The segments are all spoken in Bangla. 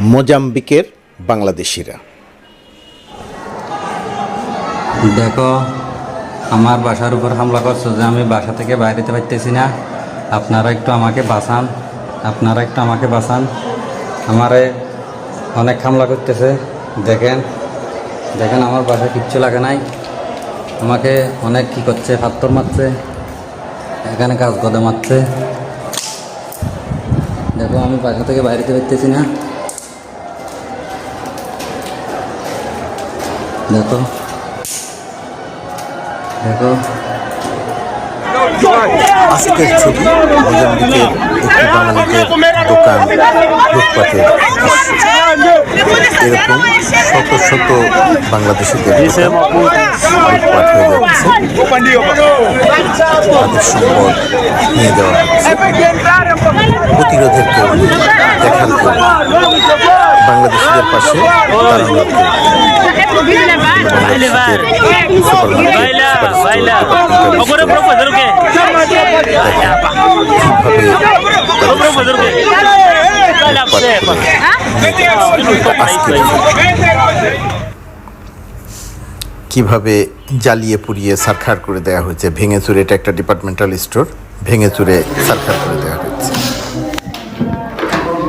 মোজাম্বিকের বাংলাদেশিরা। দেখো, আমার বাসার উপর হামলা করছ যে আমি বাসা থেকে বাইরেতে পারতেছি না। আপনারা একটু আমাকে বাঁচান। আপনারা একটু আমাকে বাঁচান। আমারে অনেক হামলা করতেছে। দেখেন দেখেন আমার বাসা কিচ্ছু লাগে নাই। আমাকে অনেক কি করছে পাথর মারছে, এখানে কাজ গদে মারছে। দেখো, আমি বাসা থেকে বাইরেতে পারতেছি না। দেখো। দেখো। আজকের ছবি মোজাম্বিকের একটি বাঙালিদের দোকান লুটপাটের এরকম শত শত বাংলাদেশিদের লুটপাট হয়ে যাচ্ছে তাদের সম্পদ নিয়ে যাওয়া হচ্ছে। প্রতিরোধের কেউ দেখার কেউ। বাংলাদেশিদের পাশে. কীভাবে জ্বালিয়ে পুড়িয়ে সারখার করে দেওয়া হয়েছে? ভেঙে চুরে এটা একটা ডিপার্টমেন্টাল স্টোর ভেঙে চুরে সারখার করে দেওয়া হয়েছে।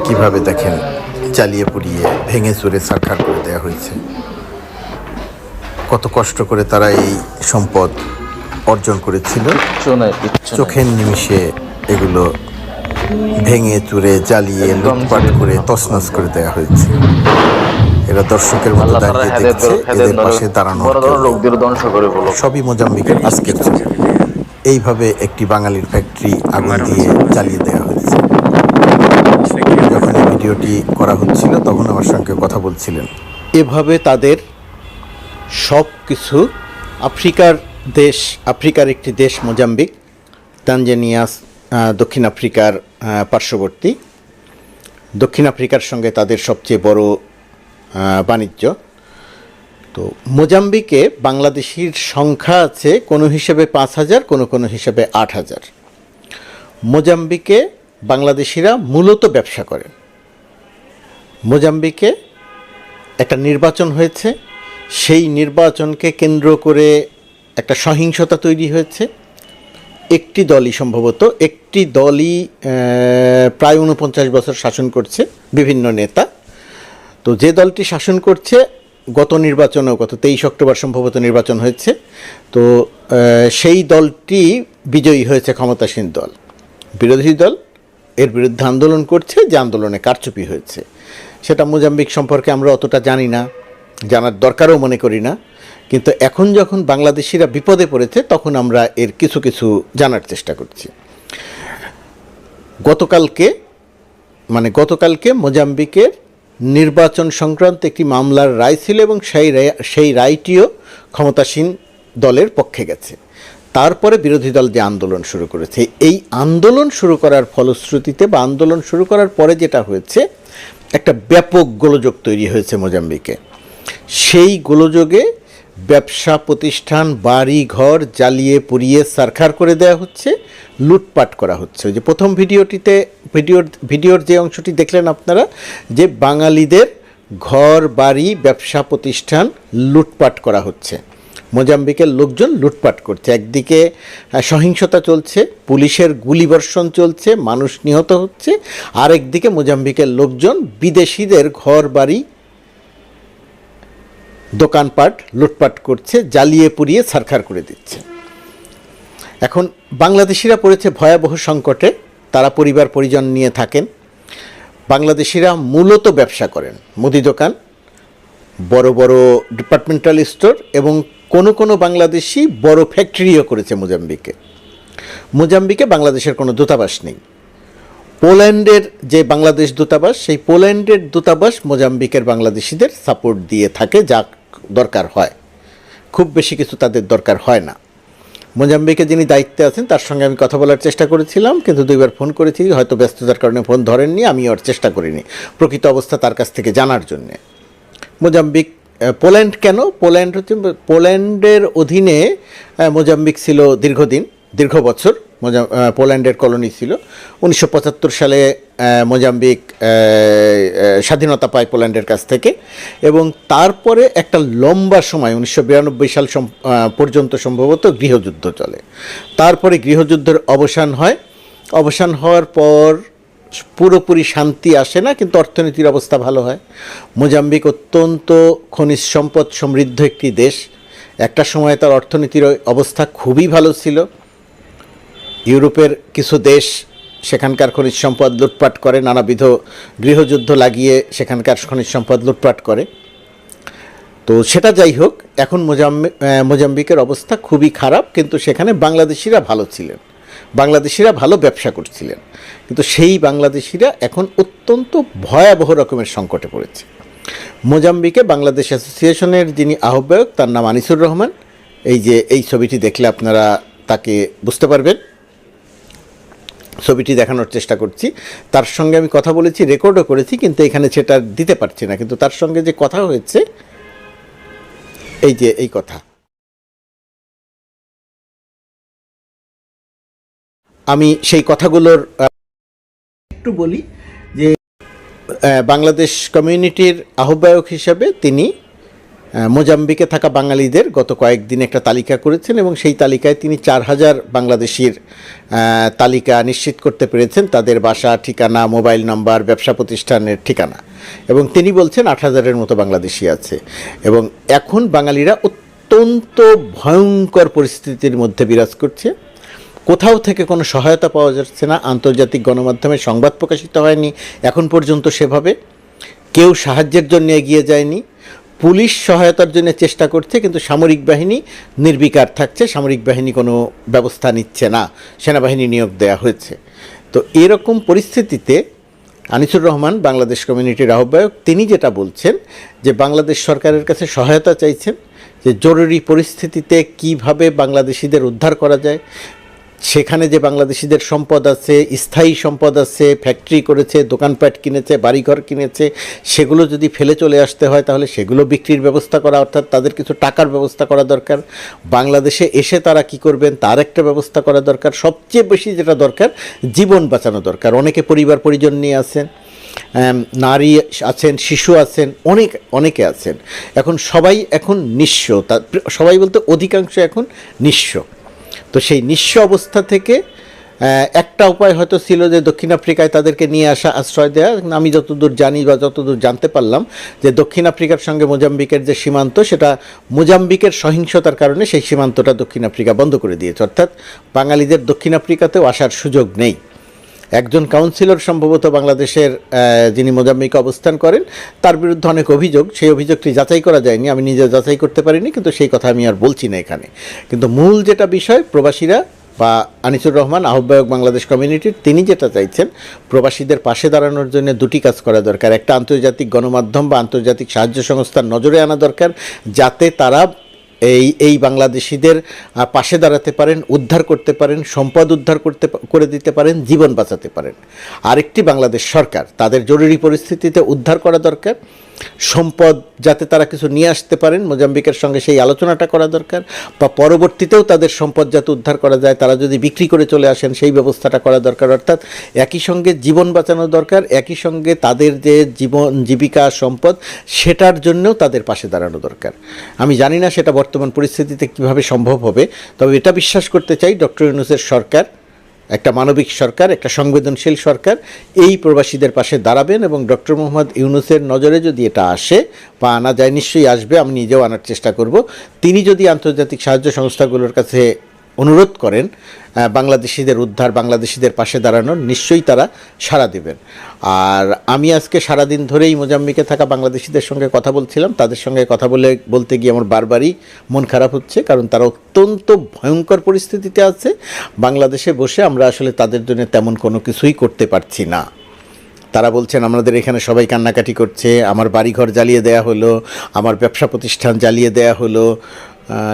কীভাবে দেখেন জ্বালিয়ে পুড়িয়ে ভেঙে চুরে সারখার করে দেওয়া হয়েছে। কত কষ্ট করে তারা এই সম্পদ অর্জন করেছিল। চোখের নিমিষে এগুলো ভেঙে চুরে জ্বালিয়ে লুটপাট করে তছনছ করে দেওয়া হয়েছে। এরা দর্শকের মতো দাঁড়িয়ে দেখছে এদের পাশে দাঁড়ানো সবই মোজাম্বিকের আজকের এইভাবে একটি বাঙালির ফ্যাক্টরি আগুন দিয়ে জ্বালিয়ে দেওয়া হয়েছে। যখন এই ভিডিওটি করা হচ্ছিল, তখন আমার সঙ্গে কথা বলছিলেন। এভাবে তাদের সব কিছু আফ্রিকার দেশ, আফ্রিকার একটি দেশ মোজাম্বিক, তানজানিয়া দক্ষিণ আফ্রিকার পার্শ্ববর্তী। দক্ষিণ আফ্রিকার সঙ্গে তাদের সবচেয়ে বড় বাণিজ্য। তো মোজাম্বিকে বাংলাদেশির সংখ্যা আছে কোনো হিসেবে পাঁচ হাজার, কোনো কোনো হিসেবে আট হাজার। মোজাম্বিকে বাংলাদেশিরা মূলত ব্যবসা করেন মোজাম্বিকে একটা নির্বাচন হয়েছে, সেই নির্বাচনকে কেন্দ্র করে একটা সহিংসতা তৈরি হয়েছে। একটি দলই সম্ভবত, একটি দলই প্রায় উনপঞ্চাশ বছর শাসন করছে বিভিন্ন নেতা। তো যে দলটি শাসন করছে, গত নির্বাচনেও, গত তেইশ অক্টোবর সম্ভবত নির্বাচন হয়েছে। তো সেই দলটি বিজয়ী হয়েছে ক্ষমতাসীন দল, বিরোধী দল। এর বিরুদ্ধে আন্দোলন করছে, যে আন্দোলনে কারচুপি হয়েছে। সেটা মোজাম্বিক সম্পর্কে আমরা অতটা জানি না, জানার দরকারও মনে করি না। কিন্তু এখন যখন বাংলাদেশিরা বিপদে পড়েছে, তখন আমরা এর কিছু কিছু জানার চেষ্টা করছি। গতকালকে মানে গতকালকে মোজাম্বিকের নির্বাচন সংক্রান্ত একটি মামলার রায় ছিল এবং সেই রায়, সেই রায়টিও ক্ষমতাসীন দলের পক্ষে গেছে। তারপরে বিরোধী দল যে আন্দোলন শুরু করেছে, এই আন্দোলন শুরু করার ফলশ্রুতিতে বা আন্দোলন শুরু করার পরে যেটা হয়েছে, একটা ব্যাপক গোলযোগ তৈরি হয়েছে মোজাম্বিকে। সেই গোলযোগে ব্যবসা প্রতিষ্ঠান বাড়ি ঘর জ্বালিয়ে পুড়িয়ে সারখার করে দেওয়া হচ্ছে, লুটপাট করা হচ্ছে। যে প্রথম ভিডিওটিতে, ভিডিওর ভিডিওর যে অংশটি দেখলেন আপনারা, যে বাঙালিদের ঘর, বাড়ি, ব্যবসা প্রতিষ্ঠান লুটপাট করা হচ্ছে। মোজাম্বিকের লোকজন লুটপাট করছে। একদিকে সহিংসতা চলছে, পুলিশের গুলিবর্ষণ চলছে, মানুষ নিহত হচ্ছে। আরেকদিকে মোজাম্বিকের লোকজন বিদেশিদের ঘর বাড়ি দোকানপাট লুটপাট করছে, জ্বালিয়ে পুড়িয়ে সারখার করে দিচ্ছে। এখন বাংলাদেশিরা পড়েছে ভয়াবহ সংকটে, তারা পরিবার পরিজন নিয়ে থাকেন। বাংলাদেশিরা মূলত ব্যবসা করেন। মুদি দোকান, বড় বড় ডিপার্টমেন্টাল স্টোর এবং কোনো কোনো বাংলাদেশি বড় ফ্যাক্টরিও করেছে মোজাম্বিকে। মোজাম্বিকে বাংলাদেশের কোনো দূতাবাস নেই। পোল্যান্ডের যে বাংলাদেশ দূতাবাস, সেই পোল্যান্ডের দূতাবাস মোজাম্বিকের বাংলাদেশিদের সাপোর্ট দিয়ে থাকে, যা দরকার হয়। খুব বেশি কিছু তাদের দরকার হয় না। মোজাম্বিকে যিনি দায়িত্বে আছেন, তার সঙ্গে আমি কথা বলার চেষ্টা করেছিলাম, কিন্তু দুইবার ফোন করেছি, হয়তো ব্যস্ততার কারণে ফোন ধরেননি আমি ওর চেষ্টা করিনি প্রকৃত অবস্থা তার কাছ থেকে জানার জন্যে। মোজাম্বিক পোল্যান্ড কেন? পোল্যান্ড হচ্ছে, পোল্যান্ডের অধীনে মোজাম্বিক ছিল দীর্ঘদিন, দীর্ঘ বছর, মোজা পোল্যান্ডের কলোনি ছিল। উনিশশো পঁচাত্তর সালে মোজাম্বিক স্বাধীনতা পায় পোল্যান্ডের কাছ থেকে। এবং তারপরে একটা লম্বা সময়, উনিশশো বিরানব্বই সাল পর্যন্ত সম্ভবত গৃহযুদ্ধ চলে। তারপরে গৃহযুদ্ধের অবসান হয়। অবসান হওয়ার পর পুরোপুরি শান্তি আসে না, কিন্তু অর্থনীতির অবস্থা ভালো হয়। মোজাম্বিক অত্যন্ত খনিজ সম্পদ সমৃদ্ধ একটি দেশ। একটা সময় তার অর্থনীতির অবস্থা খুবই ভালো ছিল। ইউরোপের কিছু দেশ সেখানকার খনিজ সম্পদ লুটপাট করে, নানাবিধ গৃহযুদ্ধ লাগিয়ে সেখানকার খনিজ সম্পদ লুটপাট করে। তো সেটা যাই হোক, এখন মোজাম্বি মোজাম্বিকের অবস্থা খুবই খারাপ, কিন্তু সেখানে বাংলাদেশিরা ভালো ছিলেন। বাংলাদেশিরা ভালো ব্যবসা করছিলেন। কিন্তু সেই বাংলাদেশিরা এখন অত্যন্ত ভয়াবহ রকমের সংকটে পড়েছে। মোজাম্বিকে বাংলাদেশ অ্যাসোসিয়েশনের যিনি আহ্বায়ক, তার নাম আনিসুর রহমান। এই যে, এই ছবিটি দেখলে আপনারা তাকে বুঝতে পারবেন। ছবিটি দেখানোর চেষ্টা করছি। তার সঙ্গে আমি কথা বলেছি, রেকর্ডও করেছি, কিন্তু এখানে সেটা দিতে পারছি না। কিন্তু তার সঙ্গে যে কথা হয়েছে, এই যে, এই কথা। আমি সেই কথাগুলোর একটু বলি যে বাংলাদেশ কমিউনিটির আহ্বায়ক হিসাবে তিনি মোজাম্বিকে থাকা বাঙালিদের গত কয়েকদিন একটা তালিকা করেছেন এবং সেই তালিকায় তিনি চার হাজার বাংলাদেশির তালিকা নিশ্চিত করতে পেরেছেন তাদের বাসা, ঠিকানা, মোবাইল নাম্বার, ব্যবসা প্রতিষ্ঠানের ঠিকানা। এবং তিনি বলছেন আট হাজারের মতো বাংলাদেশি আছে। এবং এখন বাঙালিরা অত্যন্ত ভয়ঙ্কর পরিস্থিতির মধ্যে বিরাজ করছে। কোথাও থেকে কোনো সহায়তা পাওয়া যাচ্ছে না। আন্তর্জাতিক গণমাধ্যমে সংবাদ প্রকাশিত হয়নি। এখন পর্যন্ত সেভাবে কেউ সাহায্যের জন্য এগিয়ে যায়নি। পুলিশ সহায়তার জন্য চেষ্টা করছে, কিন্তু সামরিক বাহিনী নির্বিকার থাকছে। সামরিক বাহিনী কোনো ব্যবস্থা নিচ্ছে না। সেনাবাহিনী নিয়োগ দেওয়া হয়েছে। তো এরকম পরিস্থিতিতে আনিসুর রহমান, বাংলাদেশ কমিউনিটির আহ্বায়ক, তিনি যেটা বলছেন যে বাংলাদেশ সরকারের কাছে সহায়তা চাইছেন যে জরুরি পরিস্থিতিতে কীভাবে বাংলাদেশিদের উদ্ধার করা যায় সেখানে যে বাংলাদেশিদের সম্পদ আছে, স্থায়ী সম্পদ আছে ফ্যাক্টরি করেছে, দোকানপাট কিনেছে, বাড়িঘর কিনেছে, সেগুলো যদি ফেলে চলে আসতে হয়, তাহলে সেগুলো বিক্রির ব্যবস্থা করা, অর্থাৎ তাদের কিছু টাকার ব্যবস্থা করা দরকার। বাংলাদেশে এসে তারা কি করবেন, তার একটা ব্যবস্থা করা দরকার। সবচেয়ে বেশি যেটা দরকার, জীবন বাঁচানো দরকার। অনেকে পরিবার, পরিজন নিয়ে আছেন নারী আছেন, শিশু আছেন, অনেক, অনেকে আছেন। এখন সবাই এখন নিঃস্ব। সবাই বলতে অধিকাংশ এখন নিঃস্ব। তো সেই নিঃস্ব অবস্থা থেকে একটা উপায় হয়তো ছিল যে দক্ষিণ আফ্রিকায় তাদেরকে নিয়ে আসা আশ্রয় দেওয়া আমি যতদূর জানি বা যতদূর জানতে পারলাম যে দক্ষিণ আফ্রিকার সঙ্গে মোজাম্বিকের যে সীমান্ত, সেটা মোজাম্বিকের সহিংসতার কারণে সেই সীমান্তটা দক্ষিণ আফ্রিকা বন্ধ করে দিয়েছে। অর্থাৎ বাঙালিদের দক্ষিণ আফ্রিকাতেও আসার সুযোগ নেই। একজন কাউন্সিলর সম্ভবত বাংলাদেশের যিনি মোজাম্বিকে অবস্থান করেন, তার বিরুদ্ধে অনেক অভিযোগ। সেই অভিযোগটি যাচাই করা যায়নি, আমি নিজে যাচাই করতে পারিনি, কিন্তু সেই কথা আমি আর বলছি না এখানে। কিন্তু মূল যেটা বিষয়, প্রবাসীরা বা আনিসুর রহমান, আহ্বায়ক বাংলাদেশ কমিউনিটির, তিনি যেটা চাইছেন, প্রবাসীদের পাশে দাঁড়ানোর জন্য দুটি কাজ করা দরকার। একটা আন্তর্জাতিক গণমাধ্যম বা আন্তর্জাতিক সাহায্য সংস্থার নজরে আনা দরকার, যাতে তারা এই এই বাংলাদেশিদের পাশে দাঁড়াতে পারেন, উদ্ধার করতে পারেন, সম্পদ উদ্ধার করতে করে দিতে পারেন, জীবন বাঁচাতে পারেন। আরেকটি বাংলাদেশ সরকার, তাদের জরুরি পরিস্থিতিতে উদ্ধার করা দরকার। সম্পদ যাতে তারা কিছু নিয়ে আসতে পারেন, মোজাম্বিকের সঙ্গে সেই আলোচনাটা করা দরকার, বা পরবর্তীতেও তাদের সম্পদ যাতে উদ্ধার করা যায়, তারা যদি বিক্রি করে চলে আসেন, সেই ব্যবস্থাটা করা দরকার। অর্থাৎ একই সঙ্গে জীবন বাঁচানো দরকার, একই সঙ্গে তাদের যে জীবন, জীবিকা, সম্পদ, সেটার জন্যও তাদের পাশে দাঁড়ানো দরকার। আমি জানি না সেটা বর্তমান পরিস্থিতিতে কীভাবে সম্ভব হবে, তবে এটা বিশ্বাস করতে চাই ডক্টর ইউনুসের সরকার একটা মানবিক সরকার, একটা সংবেদনশীল সরকার, এই প্রবাসীদের পাশে দাঁড়াবেন এবং ডক্টর মোহাম্মদ ইউনুসের নজরে যদি এটা আসে, বা আনা যায়, নিশ্চয়ই আসবে, আমি নিজেও আনার চেষ্টা করব। তিনি যদি আন্তর্জাতিক সাহায্য সংস্থাগুলোর কাছে অনুরোধ করেন বাংলাদেশিদের উদ্ধার, বাংলাদেশিদের পাশে দাঁড়ানোর, নিশ্চয়ই তারা সাড়া দেবেন। আর আমি আজকে সারাদিন ধরেই মোজাম্বিকে থাকা বাংলাদেশিদের সঙ্গে কথা বলছিলাম, তাদের সঙ্গে কথা বলে, বলতে গিয়ে আমার বারবারই মন খারাপ হচ্ছে, কারণ তারা অত্যন্ত ভয়ঙ্কর পরিস্থিতিতে আছে। বাংলাদেশে বসে আমরা আসলে তাদের জন্য তেমন কোনো কিছুই করতে পারছি না। তারা বলছেন, আমাদের এখানে সবাই কান্নাকাটি করছে, আমার বাড়িঘর জ্বালিয়ে দেয়া হলো, আমার ব্যবসা প্রতিষ্ঠান জ্বালিয়ে দেয়া হলো।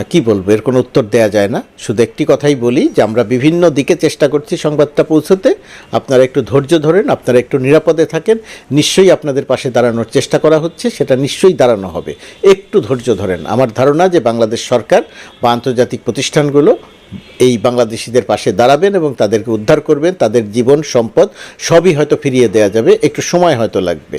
কি বলব, এর কোনো উত্তর দেয়া যায় না। শুধু একটি কথাই বলি যে আমরা বিভিন্ন দিকে চেষ্টা করছি সংবাদটা পৌঁছতে। আপনারা একটু ধৈর্য ধরেন, আপনারা একটু নিরাপদে থাকেন। নিশ্চয়ই আপনাদের পাশে দাঁড়ানোর চেষ্টা করা হচ্ছে, সেটা নিশ্চয়ই দাঁড়ানো হবে। একটু ধৈর্য ধরেন। আমার ধারণা যে বাংলাদেশ সরকার বা আন্তর্জাতিক প্রতিষ্ঠানগুলো এই বাংলাদেশিদের পাশে দাঁড়াবেন এবং তাদেরকে উদ্ধার করবেন। তাদের জীবন, সম্পদ সবই হয়তো ফিরিয়ে দেওয়া যাবে। একটু সময় হয়তো লাগবে।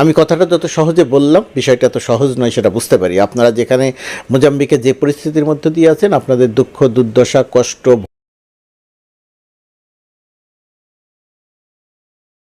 আমি কথাটা যত সহজে বললাম, বিষয়টা তো সহজ নয় সেটা বুঝতে পারি। আপনারা যেখানে মোজাম্বিকে যে পরিস্থিতির মধ্যে দিয়ে আছেন, আপনাদের দুঃখ, দুর্দশা, কষ্ট